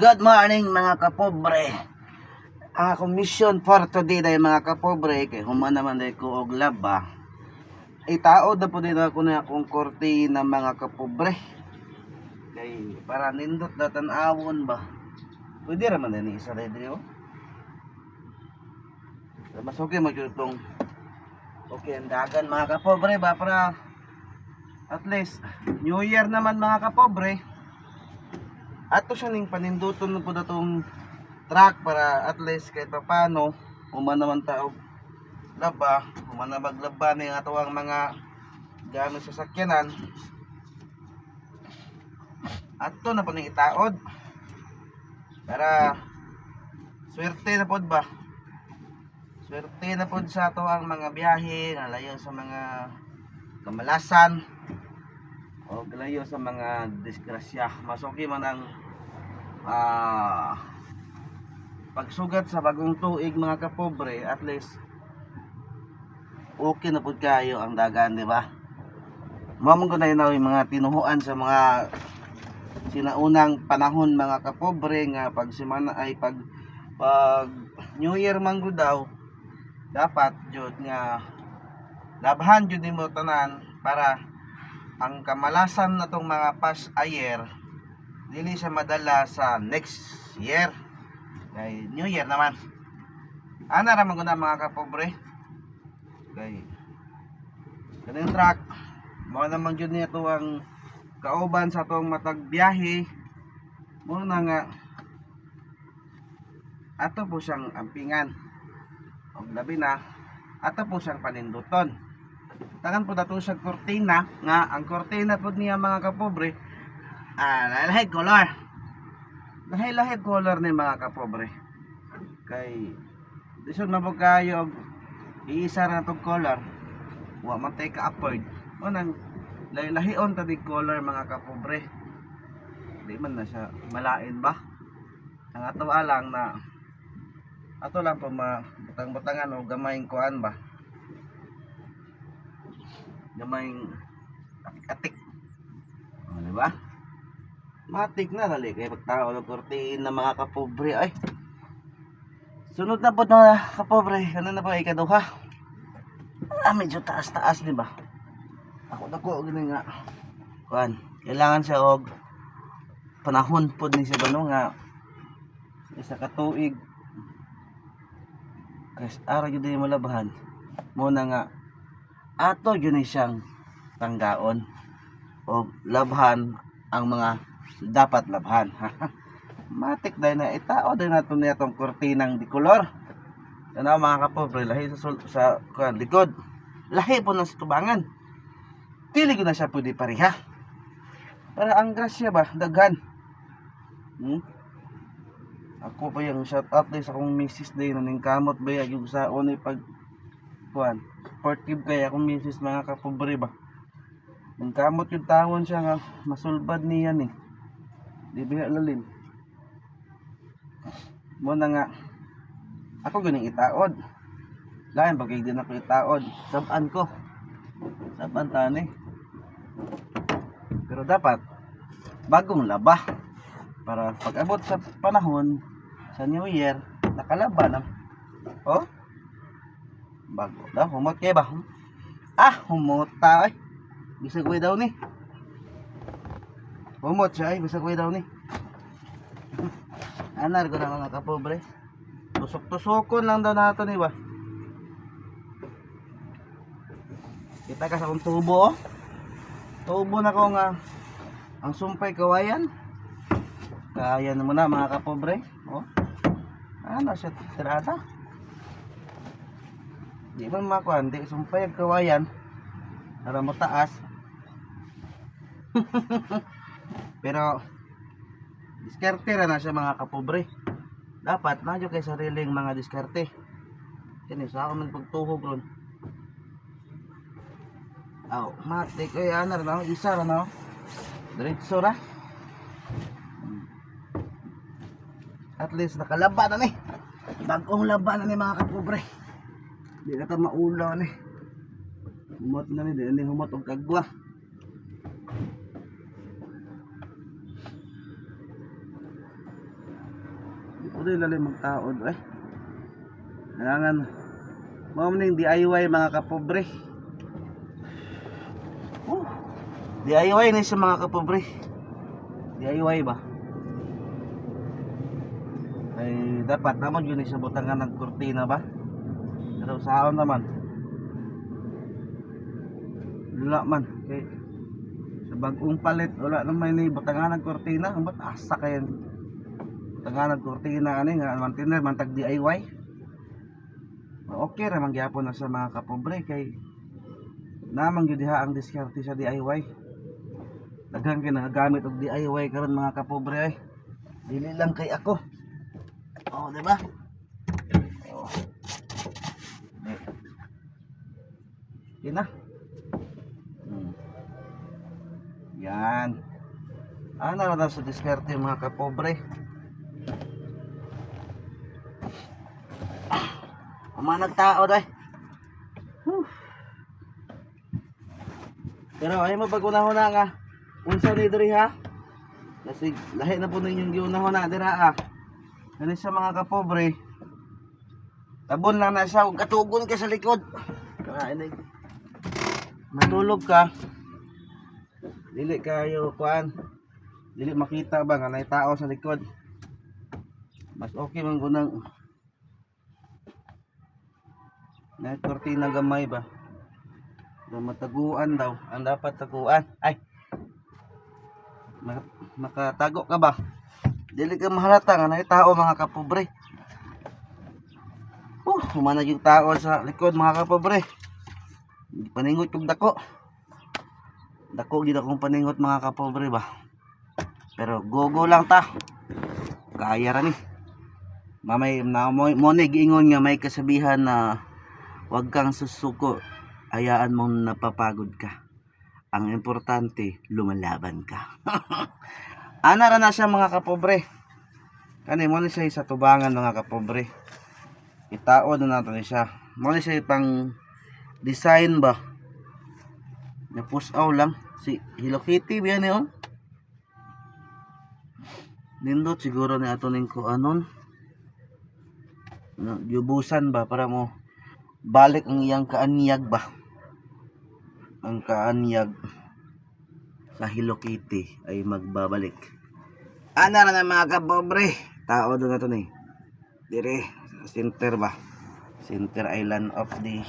Good morning mga kapobre. Ang akong mission for today day mga kapobre kay human naman day ko og laba. Itaod na po din ako na akong korte ng mga kapobre. Kay para nindot na tanawon ba. Pwede raman din isa diri oh. Mas okay mo itong Okay, ang dagan mga kapobre ba para at least New Year naman mga kapobre. Ato siya ning paninduton po na tong truck para at least kahit pa paano human naman tao. Laba, human na maglaba na yung ato ang mga gamit sa sakyanan. Ato na po ning itaod. Para swerte na po ba? Swerte na po sa ato ang mga biyahe nga layo sa mga kamalasan o layo sa mga disgrasya. Masuki man ang ah pagsugat sa bagong tuig mga kapobre at least okay na po kayo ang dagan di ba? Mamang na yun yung mga tinuhuan sa mga sinaunang panahon mga kapobre nga pag simana ay pag pag New Year man daw dapat jud nga labahan jud nimo tanan para ang kamalasan na tong mga pas ayer dili siya madala sa next year. Kay New Year naman. Ana ra man gud na mga kapobre. Kay kaning truck mo naman jud niya to ang kauban sa tong matag biyahe mo na nga ato po siyang ampingan. Og labi na ato po siyang paninduton tagan po dato siya kortina nga ang kortina po niya mga kapobre ah lahi color. Lahi lahi color ni mga kapobre. Kay dison mabog kayo iisa ra tong color. Wa man tay ka afford mo nang lahi lahi on ta di color mga kapobre. Di man na siya malain ba? Ang ato alang na ato lang po mabutang-butangan o gamayng kuan ba gamayng atik-atik o di ba? Matik na dali. Kay pagtao ng kurtiin ng mga kapobre ay. Sunod na po mga kapobre. Ano na po ikaduha? Ah medyo taas-taas di ba? Ako na ko gani nga. Kuan kailangan siya og panahon po ni siya bano nga. Isa ka tuig. Guys, ara gyud malabahan. Muna nga ato gyud ni siyang tanggaon o labhan ang mga dapat labhan. Matik dahil na itao din nato niya tong kurtinang di kolor. Ano mga kapobre, lahi sa, sa kuan, likod. Lahi po na sa tubangan. Dili ko na siya pwede pareha. Para ang grasya ba, daghan. Hmm? Ako pa yung shout out sa akong misis din naning kamot ba yung sa unay pag kuan supportive kay akong misis mga kapobre ba. Ang kamot yung tawon siya nga masulbad niya ni. Di biya lalim. Mo na nga ako ganing itaod. Lain bagay din ako itaod. Saban ko. Saban tani. Pero dapat bagong laba para pag abot sa panahon sa New Year nakalaban ang oh bago daw humot kay ba? Ah humot ta ay. Bisag ko daw ni. Humot siya ay. Bisag ko daw ni. Anar ko na mga kapobre. Tusok-tusokon lang daw nato ni ba? Kita ka sa akong tubo oh. Tubo na ko nga. Ang sumpay kawayan. Kaya na mga kapobre. Oh. Ano siya tirada? Di man makuan, di sumpay ang kawayan. Para mo taas. Pero diskarte na siya mga kapobre. Dapat nadyo kay sariling mga diskarte. Kini sa ako man pagtuhog ron. Aw, matik ay anar na isa ra na. Diretso ra. at least nakalaban na ni bagong laban na ni mga kapobre di na maulaw ni humot na ni di na ni humot og kagwa Ito ilalim ang taon eh. Kailangan Mao ning DIY mga kapobre. Oh, DIY ni sa mga kapobre. DIY ba? Ay dapat naman yun sa butangan ng kurtina ba? Pero saan naman? Wala man. Kay sa bagong palit wala naman ni butangan ng kurtina. Ba't asa kayo? Butangan ng kurtina ani nga man tiner man tag DIY okay ra man gyapon na sa mga kapobre kay namang gyud ang diskarte sa DIY daghang ginagamit og DIY karon mga kapobre ay dili lang kay ako oh di ba oh Di. Yun na hmm. yan ano na sa diskarte mga kapobre Umanag tao day. Pero ay mabagunahon na nga. Unsa ni diri ha? Kasi lahi na po ninyong giunahon na dira ah. Kani sa mga kapobre. Tabon lang na siya, katugon ka sa likod. Kaya ini. Matulog ka. Dili kayo kuan. Dili makita ba nga nay tao sa likod. Mas okay man gunang na kortina gamay ba? Na mataguan daw. Ang dapat taguan. Ay! Ma- makatago ka ba? Dili ka mahalata nga na tao mga kapobre. Uh humanag yung tao sa likod mga kapobre paningot yung dako dako gid akong paningot mga kapobre ba pero gogo lang ta kaya ra ni mamay na mo ni giingon nga may kasabihan na Huwag kang susuko. Hayaan mong napapagod ka. Ang importante, lumalaban ka. Ana ra na siya mga kapobre. Kani mo ni siya sa tubangan mga kapobre. Itao na nato ni siya. Mo ni siya pang design ba. Na out lang. Si Hello Kitty biyan ni oh. Nindot siguro ni ato ning ko anon. No, yubusan ba para mo balik ang iyang kaanyag ba ang kaanyag sa Hello Kitty ay magbabalik ana na mga kapobre tao doon na to ni dire center ba center island of the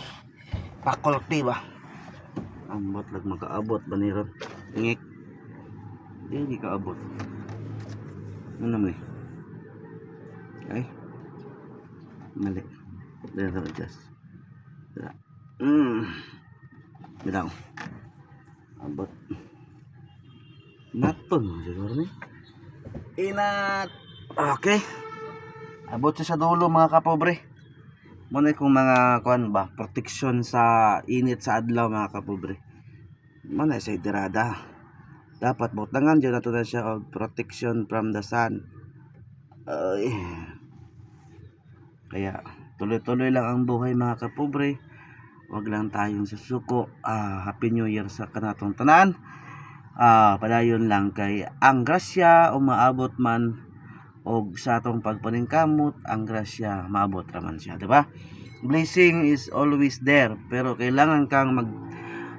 faculty ba ambot lag makaabot ba ni ron ngik di di kaabot ano naman eh ay mali dito just Mm. Bilang. Abot. Naton siguro ni. Inat. Okay. Abot siya sa dulo mga kapobre. Muna kung mga kuan ba, protection sa init sa adlaw mga kapobre. Muna sa itirada. Dapat butangan dyan nato na siya og protection from the sun. Ay. Kaya tuloy-tuloy lang ang buhay mga kapobre wag lang tayong susuko ah, happy new year sa kanatong tanan ah, padayon lang kay ang grasya umaabot man og sa atong pagpaningkamot ang grasya maabot raman siya di ba? Blessing is always there pero kailangan kang mag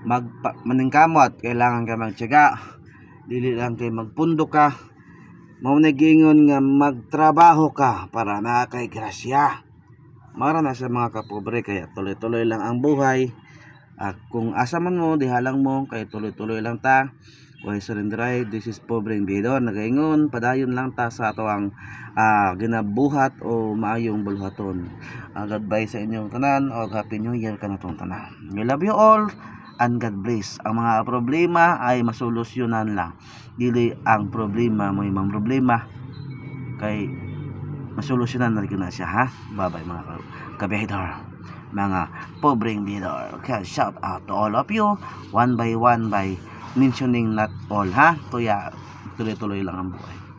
mag maningkamot kailangan ka magtiyaga. Dili lang kay magpundo ka. Mao nagingon nga magtrabaho ka para makakay grasya. Mara na sa mga kapobre kaya tuloy-tuloy lang ang buhay. At kung asa man mo dihalang mo kay tuloy-tuloy lang ta Why surrender this is pobreng bidon nagaingon padayon lang ta sa ato ang ah, ginabuhat o maayong bulhaton. Uh, God bless sa inyong tanan o happy new year kanatong tanan. We love you all and God bless. Ang mga problema ay masolusyonan lang. Dili ang problema mo imang problema. Kay masolusyonan na rin na siya ha? Bye bye mga ka- kabihidor. Mga pobreng bidor okay, shout out to all of you. One by one by mentioning not all ha? Tuya tuloy-tuloy lang ang buhay